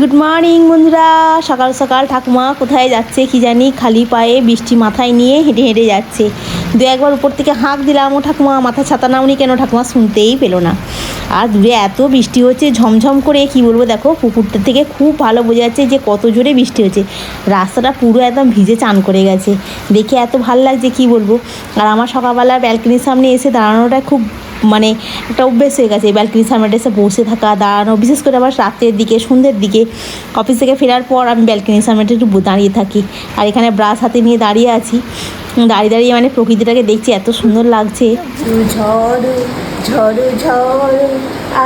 Good morning বন্ধুরা। সকাল সকাল ঠাকুমা কোথায় যাচ্ছে কি জানি, খালি পায়ে বৃষ্টি মাথায় নিয়ে হেঁটে হেঁটে যাচ্ছে। দু একবার উপর থেকে হাঁক দিলাম, ও ঠাকুমা, মাথা ছাতা নাওনি কেন? ঠাকুমা শুনতেই পেল না। আর দূরে এত বৃষ্টি হচ্ছে, ঝমঝম করে, কি বলব দেখো, পুকুরটা থেকে খুব ভালো বোঝা যাচ্ছে যে কত জোরে বৃষ্টি হচ্ছে। রাস্তাটা পুরো একদম ভিজে চান করে গেছে। দেখে এত ভালো লাগছে, কি বলব। আর আমার সকালবেলা ব্যালকনির সামনে এসে দাঁড়ানোটা খুব মানে একটা অভ্যেস হয়ে গেছে। ব্যালকনির সামনে এসে বসে থাকা, দাঁড়ানো, বিশেষ করে আবার রাতের দিকে, সন্ধ্যের দিকে অফিস থেকে ফেরার পর আমি ব্যালকনির সামনে একটু দাঁড়িয়ে থাকি। আর এখানে ব্রাশ হাতে নিয়ে দাঁড়িয়ে আছি। দাঁড়িয়ে দাঁড়িয়ে মানে প্রকৃতিটাকে দেখছি, এত সুন্দর লাগছে। ঝড় ঝড়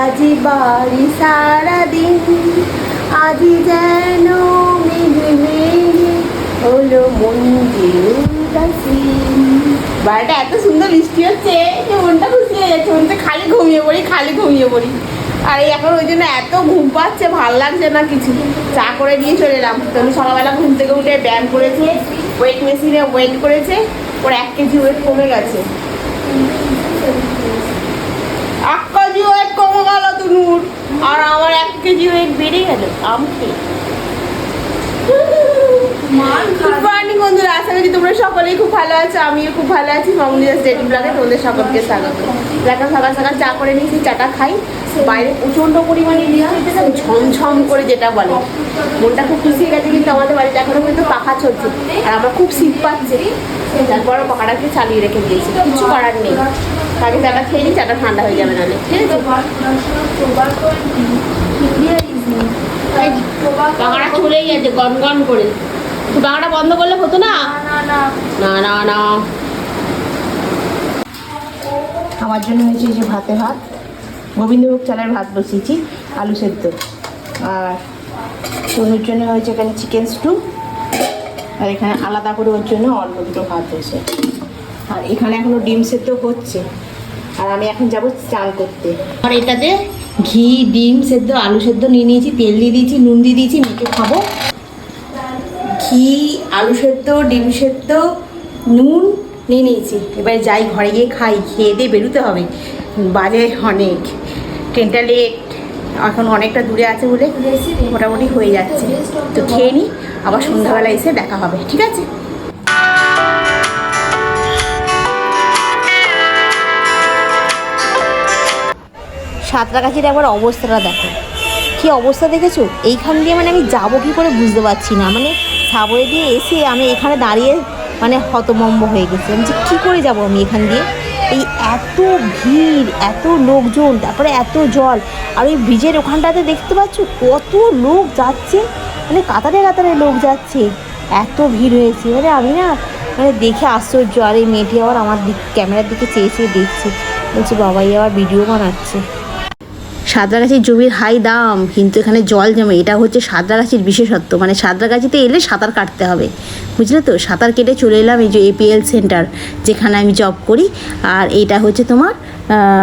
আজি বাড়ি সারাদিন আজি যেন হলো মন্দির বাড়িটা এত সুন্দর বৃষ্টি হচ্ছে যে মনটা খুশি হয়ে যাচ্ছে মনটা খালি ঘুমিয়ে পড়ি খালি ঘুমিয়ে পড়ি। আর এই এখন ওই জন্য এত ঘুম পাচ্ছে ভালো লাগছে না কিছু। চা করে দিয়ে চলে এলাম। তো আমি সকালবেলা ঘুম থেকে উঠে ব্যায়াম করেছে ওয়েট মেশিনে ওয়েট করেছে ওর এক কেজি ওয়েট কমে গেছে। এক কেজি ওয়েট কমে গেল তুনুর আর আমার এক কেজি ওয়েট বেড়ে গেল আম খেয়ে গুড মর্নিং বন্ধুরা আশা করি তোমরা সকলেই খুব ভালো আছো আমিও খুব ভালো আছি। মামুনিয়া স্টেডিয়াম ব্লগে তোমাদের সকলকে স্বাগত। দেখো সকাল সকাল চা করে নিয়েছি চাটা খাই। বাইরে প্রচণ্ড পরিমাণে বৃষ্টি হচ্ছে না, ঝমঝম করে যেটা বলে। মনটা খুব খুশি গেছে কিন্তু আমাদের বাড়িতে এখনও কিন্তু পাখা চলছে। আর আমরা খুব শীত পাচ্ছে তারপর পাখাটাকে চালিয়ে রেখে দিয়েছি। কিছু করার নেই। তাকে চাটা খেয়ে নিই চাটা ঠান্ডা হয়ে যাবে নাহলে ঠিক আছে? পাখাটা চলেই গেছে গন গন করে। পাখাটা বন্ধ করলে হতো না? না না না। আমার জন্য হয়েছে যে ভাতে ভাত। গোবিন্দভোগ চালের ভাত বসিয়েছি আলু সেদ্ধ। আর তনুর জন্য হয়েছে এখানে চিকেন স্টু আর এখানে আলাদা করে ওর জন্য অল্প দুটো ভাত হয়েছে। আর এখানে এখনও ডিম সেদ্ধ হচ্ছে। আর আমি এখন যাব চান করতে। আর এটাতে ঘি ডিম সেদ্ধ আলু সেদ্ধ নিয়ে নিয়েছি তেল দিয়ে দিয়েছি নুন দিয়ে দিয়েছি মেখে খাব। ঘি, আলু সেদ্ধ, ডিম সেদ্ধ, নুন নিয়ে নিয়েছি। এবার যাই ঘরে গিয়ে খাই, খেয়ে দিয়ে বেরোতে হবে। বাজে অনেক। ট্রেনটা লেট এখন অনেকটা দূরে আছে বলে মোটামুটি হয়ে যাচ্ছে। তো খেয়ে নিই আবার সন্ধ্যাবেলা এসে দেখা হবে, ঠিক আছে? সাঁতরাগাছির একবার অবস্থাটা দেখো। কি অবস্থা দেখেছ? এইখান দিয়ে মানে আমি যাব কি করে বুঝতে পারছি না। মানে সাবওয়ে দিয়ে এসে আমি এখানে দাঁড়িয়ে মানে হতমম্ব হয়ে গেছি। আমি যে কী করে যাব আমি এখান দিয়ে? এই এত ভিড়, এত লোকজন, তারপরে এত জল। আর ওই ব্রিজের ওখানটাতে দেখতে পাচ্ছ কত লোক যাচ্ছে? মানে কাতারে কাতারে লোক যাচ্ছে। এত ভিড় হয়েছে। মানে আমি না মানে দেখে আশ্চর্য। আর এই মেয়েটি আবার আমার দিক, ক্যামেরার দিকে চেয়ে চেয়ে দেখছে। বলছি বাবাই আবার ভিডিও বানাচ্ছে। সাঁতরাগাছির জমির হাই দাম, কিন্তু এখানে জল জমে, এটা হচ্ছে সাঁতরাগাছির বিশেষত্ব। মানে সাঁতরাগাছিতে এলে সাঁতার কাটতে হবে। বুঝলে তো? সাঁতার কেটে চলে এলাম এই যে এপিএল সেন্টার যেখানে আমি জব করি। আর এটা হচ্ছে তোমার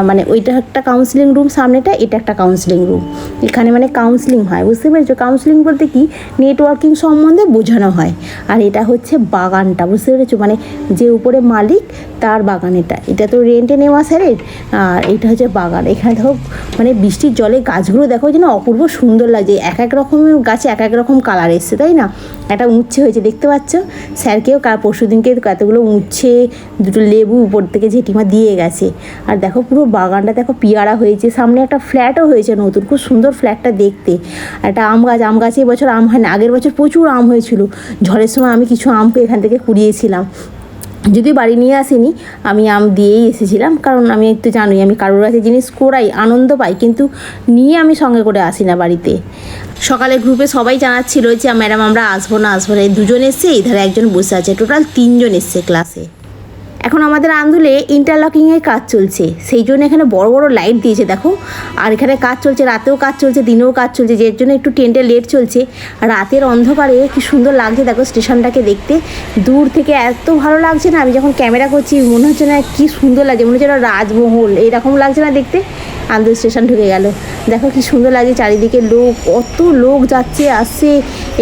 মানে ওইটা একটা কাউন্সিলিং রুম সামনেটা এটা একটা কাউন্সিলিং রুম এখানে মানে কাউন্সিলিং হয়, বুঝতে পেরেছ? কাউন্সিলিং বলতে কি? নেটওয়ার্কিং সম্বন্ধে বোঝানো হয়। আর এটা হচ্ছে বাগানটা, বুঝতে পেরেছ? মানে যে উপরে মালিক, তার বাগান এটা এটা তো রেন্টে নেওয়া স্যারের আর এটা হচ্ছে বাগান। এখানে দেখো মানে বৃষ্টির জলে গাছগুলো দেখো, যেন অপূর্ব সুন্দর লাগছে। এক এক রকমের গাছে এক এক রকম কালার এসছে, তাই না? একটা উচ্ছে হয়েছে, দেখতে পাচ্ছ? স্যারকেও কার পরশু দিনকে কতগুলো উচ্ছে, দুটো লেবু উপর থেকে জেঠিমা দিয়ে গেছে। আর দেখো পুরো বাগানটা দেখো পিয়ারা হয়েছে, সামনে একটা ফ্ল্যাটও হয়েছে নতুন, খুব সুন্দর ফ্ল্যাটটা দেখতে। একটা আম গাছ, আম গাছে এবছর আম হয় না, আগের বছর প্রচুর আম হয়েছিল, ঝড়ের সময় আমি কিছু আম এখান থেকে কুড়িয়েছিলাম। যদি বাড়ি নিয়ে আসিনি, আমি আম দিয়েই এসেছিলাম, কারণ আমি একটু জানোই, আমি কারোর কাছে জিনিস করাই, আনন্দ পাই, কিন্তু নিয়ে আমি সঙ্গে করে আসি না বাড়িতে। সকালে গ্রুপে সবাই জানাচ্ছিল যে, ম্যাডাম, আমরা আসব না আসব না। এই দুজন এসছে এই ধারে একজন বসে আছে, টোটাল তিনজন এসছে ক্লাসে এখন আমাদের আন্দুলে ইন্টারলকিংয়ের কাজ চলছে। সেই জন্য এখানে বড় বড় লাইট দিয়েছে, দেখো। আর এখানে কাজ চলছে, রাতেও কাজ চলছে, দিনেও কাজ চলছে, যে জন্য একটু টেন্টে লেট চলছে। রাতের অন্ধকারে কি সুন্দর লাগছে, দেখো, স্টেশনটাকে দেখতে। দূর থেকে এত ভালো লাগছে না, আমি যখন ক্যামেরা করছি, মনে হচ্ছে না কী সুন্দর লাগছে, মনে হচ্ছে রাজমহল, এরকম লাগছে না দেখতে। আন্দুল স্টেশন ঢুকে গেল। দেখো কি সুন্দর লাগছে চারিদিকে লোক কত লোক যাচ্ছে আসছে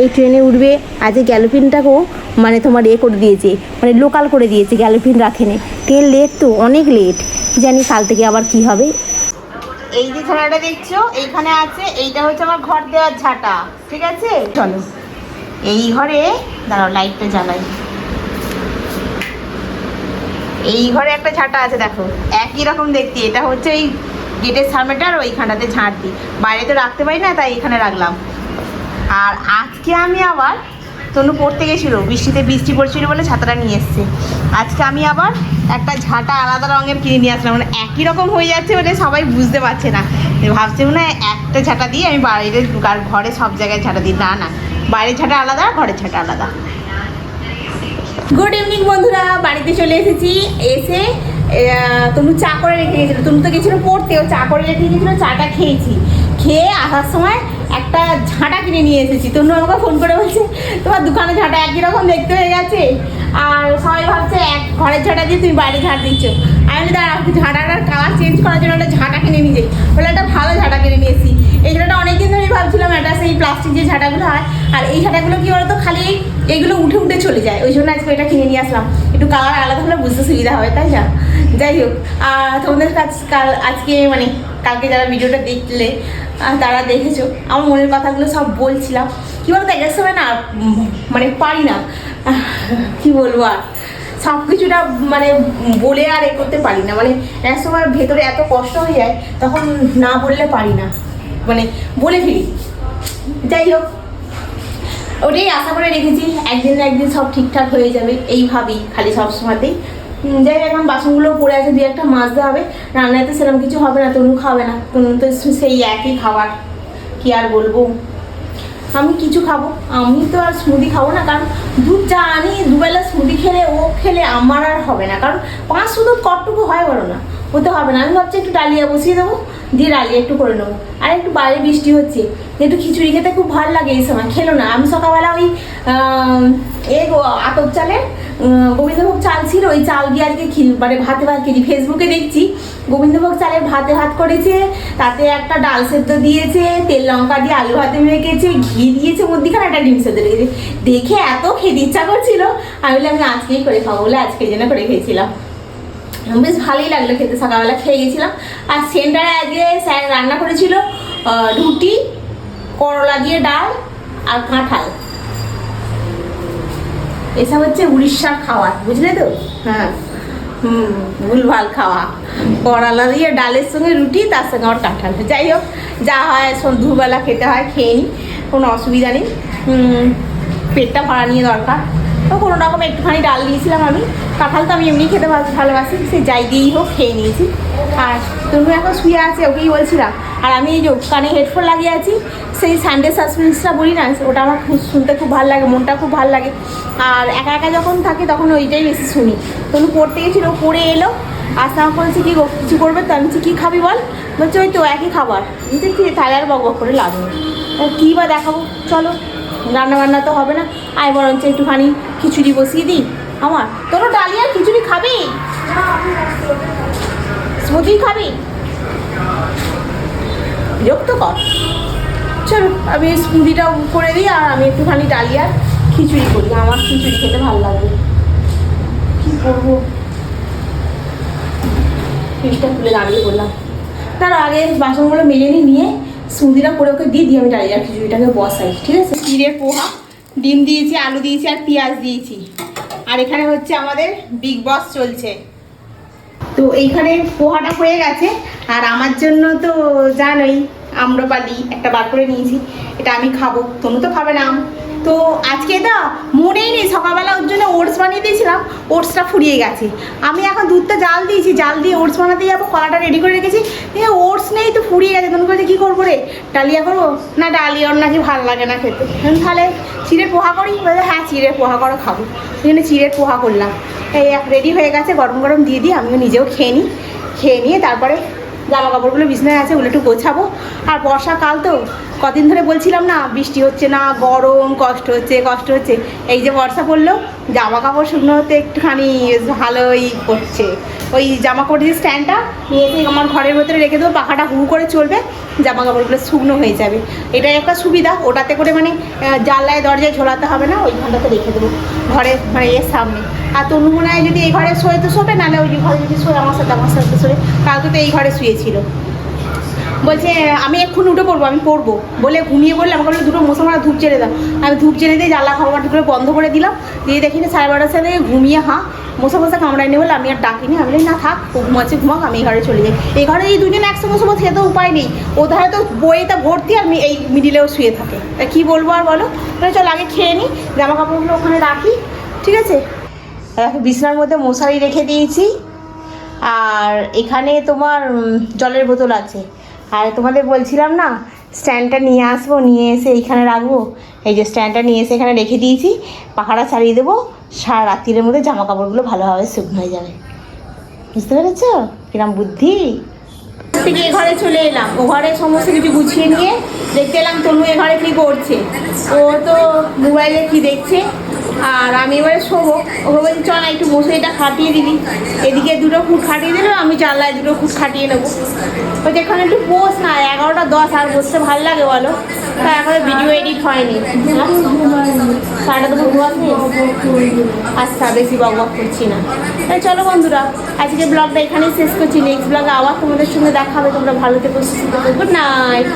এই ট্রেনে উঠবে। আজকে গ্যালোপিনটাকেও মানে তোমার এ করে দিয়েছে মানে লোকাল করে দিয়েছে গ্যালোপিন রাখেনি। ট্রেন লেট তো অনেক লেট জানি কাল থেকে আবার কি হবে। এই যে ঝাঁটাটা দেখছ এইখানে আছে এইটা হচ্ছে আমার ঘর দেওয়ার ঝাঁটা ঠিক আছে? চলো। এই ঘরে দাঁড়াও লাইটটা জ্বালাই। এই ঘরে একটা ঝাঁটা আছে দেখো। একই রকম দেখতে এটা হচ্ছে এই গেটের সামনেটা আর ওইখানটাতে ঝাঁট দিই। বাইরে তো রাখতে পারি না, তাই এখানে রাখলাম। আর আজকে আমি আবার তনু পড়তে গেছিল, বৃষ্টিতে বৃষ্টি পড়ছিল বলে ছাতাটা নিয়ে এসছে। আজকে আমি আবার একটা ঝাঁটা আলাদা রঙের কিনে নিয়ে আসলাম। মানে একই রকম হয়ে যাচ্ছে বলে সবাই বুঝতে পারছে না। ভাবছে না একটা ঝাঁটা দিয়ে আমি বাইরে আর ঘরে সব জায়গায় ঝাঁটা দিই। না না বাইরের ঝাঁটা আলাদা ঘরের ঝাঁটা আলাদা। গুড ইভিনিং বন্ধুরা, বাড়িতে চলে এসেছি। এসে তনু চা করে রেখে গেছিল। তনু তো গেছিল পড়তে, ও চা করে রেখে গেছিল, চাটা খেয়েছি। খেয়ে আসার সময় একটা ঝাঁটা কিনে নিয়ে এসেছি। তনু আমাকে ফোন করে বলছে, তোমার দোকানে ঝাঁটা একই রকম দেখতে হয়ে গেছে? আর সবাই ভাবছে, এক ঘরের ঝাঁটা দিয়ে তুমি বাইরে ঝাঁট দিচ্ছ। আমি দাঁড়া ঝাঁটাটার কালার চেঞ্জ করার জন্য একটা ঝাঁটা কিনে প্লাস্টিক যে ঝাঁটাগুলো হয়, আর এই ঝাঁটাগুলো কি বলতো, খালি এইগুলো উঠে উঠে চলে যায়। ওই জন্য আজকে এটা কিনে নিয়ে আসলাম। একটু কালার আলাদা হলে বুঝতে সুবিধা হবে, তাই না? যাই হোক, আর তোমাদের কাছ কাল আজকে মানে কালকে যারা ভিডিওটা দেখলে তারা দেখেছ, আমার মনের কথাগুলো সব বলছিলাম। কী বলতো এক সময় না মানে পারি না কি বলব আর? সব কিছুটা মানে বলে আর এ করতে পারি না। মানে এক সময় ভেতরে এত কষ্ট হয়ে যায়, তখন না বললে পারি না। মানে বলে ফেলি। যাই হোক ওটাই আশা করে রেখেছি, একদিন না একদিন সব ঠিকঠাক হয়ে যাবে এই ভাবি খালি সব সময়তেই। যাই এখন বাসনগুলো পড়ে আছে, দু একটা মাজতে হবে রান্নায় তো সেরকম কিছু হবে না, তনু খাবে না, তনু তো সেই একই খাবার, কি আর বলব? আমি কিছু খাব, আমি তো আর স্মুদি খাব না, কারণ দুধ চা আনি, দুবেলা স্মুদি খেলে ও খেলে আমার আর হবে না, কারণ পাঁচ শুধু কটটুকু হয় বলো না। ওতে হবে না। আমি ভাবছি একটু ডালিয়া বসিয়ে দেবো, দিয়ে ডালিয়া একটু করে নেব। আর একটু বাইরে বৃষ্টি হচ্ছে একটু খিচুড়ি খেতে খুব ভালো লাগে এই সময়, খেলো না। আমি সকালবেলা ওই এ আতপ চালের গোবিন্দভোগ চাল ছিল, ওই চাল দিয়ে আজকে খি- মানে ভাতে ভাত খেয়েছি। ফেসবুকে দেখছি, গোবিন্দভোগ চালের ভাতে ভাত করেছে, তাতে একটা ডাল সেদ্ধ দিয়েছে, তেল লঙ্কা দিয়ে আলু ভাতে মেখেছে, ঘি দিয়েছে মধ্যিখানে একটা ডিম সেদ্ধ দিয়েছে দেখে এত খেতে ইচ্ছা করছিল, আমি বললাম আমি আজকেই করে খাব, বলে আজকে জন্য করে খেয়েছিলাম। বেশ ভালোই লাগল খেতে। সকালবেলা খেয়ে গেছিলাম। আর সেন্টারে আজকে স্যার রান্না করেছিল রুটি করলা দিয়ে ডাল আর কাঁঠাল। এসব হচ্ছে উড়িষ্যার খাওয়া বুঝলে তো? হ্যাঁ। হুম ভুলভাল খাওয়া। করলা দিয়ে ডালের সঙ্গে রুটি তার সঙ্গে আমার কাঁঠাল। যাই হোক যা হয় দুবেলা খেতে হয় খেয়ে নিই কোনো অসুবিধা নেই। পেটটা ভরা নিয়ে দরকার। তো কোনো রকম একটুখানি ডাল দিয়েছিলাম আমি। কাঁঠাল তো আমি এমনি খেতে ভালো- ভালোবাসি, সে যাই দিয়েই হোক খেয়ে নিয়েছি। আর তুমি এখন শুয়ে আছে, ওকেই বলছিলাম আর আমি এই যে কানে হেডফোন লাগিয়ে আছি, সেই সানডে সাসপেন্সটা বলি না, ওটা আমার খুব শুনতে খুব ভালো লাগে, মনটা খুব ভালো লাগে। আর একা একা যখন থাকে তখন ওইটাই বেশি শুনি। তনু পড়তে গেছিল, পড়ে এলো আমাকে বলছি, কি কিছু করবে? তো আমি কী খাবি বল? বলছে, ওই তো একই খাবার। বলছি তাহলে আর বক করে তা কী বা দেখাবো? চলো। রান্না বান্না তো হবে না। আয় বরঞ্চ একটুখানি খিচুড়ি বসিয়ে দিই। আমার তোরও ডালিয়া খিচুড়ি খাবি? স্মুদি খাবি? বিরক্ত কর। চলো, আমি স্মুদিটা করে দিই আর আমি একটুখানি ডালিয়া খিচুড়ি করি। আমার খিচুড়ি খেতে ভালো লাগবে কী করব? ফ্রিজটা খুলে দাঁড়িয়ে বললাম। তার আগে বাসনগুলো মেজে নিয়ে স্মুদিটা করে ওকে দিয়ে দিয়ে আমি ডালিয়া খিচুড়িটাকে বসাই, ঠিক আছে? ক্ষীরের পোহা, ডিম দিয়েছি, আলু দিয়েছি আর পেঁয়াজ দিয়েছি। আর এখানে হচ্ছে আমাদের বিগ বস চলছে। তো এইখানে পোহাটা হয়ে গেছে, আর আমার জন্য তো জানোই, আম্রপালি একটা বার করে নিয়েছি, এটা আমি খাব। তনু তো খাবে না আম। তো আজকে না মনেই নেই, সকালবেলা ওর জন্য ওটস বানিয়ে দিয়েছিলাম ওটসটা ফুরিয়ে গেছে। আমি এখন দুধটা জাল দিয়েছি, জাল দিয়ে ওটস বানাতে যাব কলাটা রেডি করে রেখেছি। ওটস নেই তো ফুরিয়ে গেছে তখন বলছে, কী করব রে? ডালিয়া করব? না ডালিয়া ওর নাকি ভালো লাগে না খেতে। তাহলে চিড়ের পোহা করি? বলে হ্যাঁ চিড়ের পোহা করো, খাব। সেই জন্য চিড়ের পোহা করলাম। এই রেডি হয়ে গেছে, গরম গরম দিয়ে দিই, আমিও নিজেও খেয়ে নিই। খেয়ে নিয়ে তারপরে জামা কাপড়গুলো বিছনায় আছে, ওগুলো একটু গোছাবো। আর বর্ষাকাল তো, কদিন ধরে বলছিলাম না, বৃষ্টি হচ্ছে না, গরম, কষ্ট হচ্ছে কষ্ট হচ্ছে। এই যে বর্ষা পড়ল, জামা কাপড় শুকনো হতে একটুখানি ভালোই করছে ওই জামা কাপড়ের যে স্ট্যান্ডটা, নিয়ে আমার ঘরের ভেতরে রেখে দেবো, পাখাটা হু করে চলবে, জামা কাপড়গুলো শুকনো হয়ে যাবে। এটাই একটা সুবিধা, ওটাতে করে মানে জানলায়, দরজায় ঝোলাতে হবে না, ওইখানটাতে রেখে দেবো। ঘরে মানে এর সামনে। আর তনু মনে হয় যদি এই ঘরে শোয় তো শোবে, নাহলে ওই ঘরে যদি শোয়, আমার সাথে আমার সাথে শোয়। কালকে তো এই ঘরে শুয়েছিল। বলছে, আমি এক্ষুনি উঠে পড়ব, আমি পড়ব। বলে ঘুমিয়ে বললে আমাকে বলে দুটো মশা ধূপ ছেড়ে দাও। আমি ধূপ ছেড়ে দিয়ে জ্বালা খাবার করে বন্ধ করে দিলাম। দিয়ে দেখি না সাড়ে বারোটার সাথে ঘুমিয়ে হাঁ মশা মশা কামড়ায়নি বলে আমি আর ডাকিনি আমি বলি, না থাক ও ঘুমাচ্ছে ঘুমাক আমি এই ঘরে চলে যাই। এই ঘরে এই দুজন একসঙ্গে শোবো সে উপায় নেই। ও ধারে তো বইটা ভর্তি আর এই মিডিলেও শুয়ে থাকে। তা কী বলব আর বলো? চল আগে খেয়ে নিই জামা কাপড়গুলো ওখানে রাখি ঠিক আছে? দেখো বিছনার মধ্যে মশারি রেখে দিয়েছি। আর এখানে তোমার জলের বোতল আছে। আর তোমাদের বলছিলাম না স্ট্যান্ডটা নিয়ে আসব, নিয়ে এসে এইখানে রাখব। এই যে স্ট্যান্ডটা নিয়ে এসে এখানে রেখে দিয়েছি। পাহাড়া ছাড়িয়ে দেবো। সারা রাত্রির মধ্যে জামা কাপড়গুলো ভালোভাবে শুকনো হয়ে যাবে। বুঝতে পেরেছ? কিরম বুদ্ধি? থেকে এ ঘরে চলে এলাম। ও ঘরে সমস্ত কিছু গুছিয়ে নিয়ে দেখতে এলাম তনু এ ঘরে কী করছে। ও তো মোবাইলে কি দেখছে। আর আমি এবারে শোবো। ওকে বলছি, চল না, একটু মশারিটা খাটিয়ে দিবি। এদিকে দুটো ফুট খাটিয়ে দিলো, আমি জানলায় দুটো ফুট খাটিয়ে নেব। ওই যেখানে একটু পোস না, এগারোটা দশ, আর বসতে ভালো লাগে বলো। তা এখনও ভিডিও এডিট হয়নি। হ্যাঁ? সারাটা তো আচ্ছা বেশি বক করছি না। তাই চলো বন্ধুরা, আজকে ব্লগটা এখানেই শেষ করছি। নেক্সট ব্লগে আবার তোমাদের সঙ্গে দেখা হবে। তোমরা ভালো থেকো গুড নাইট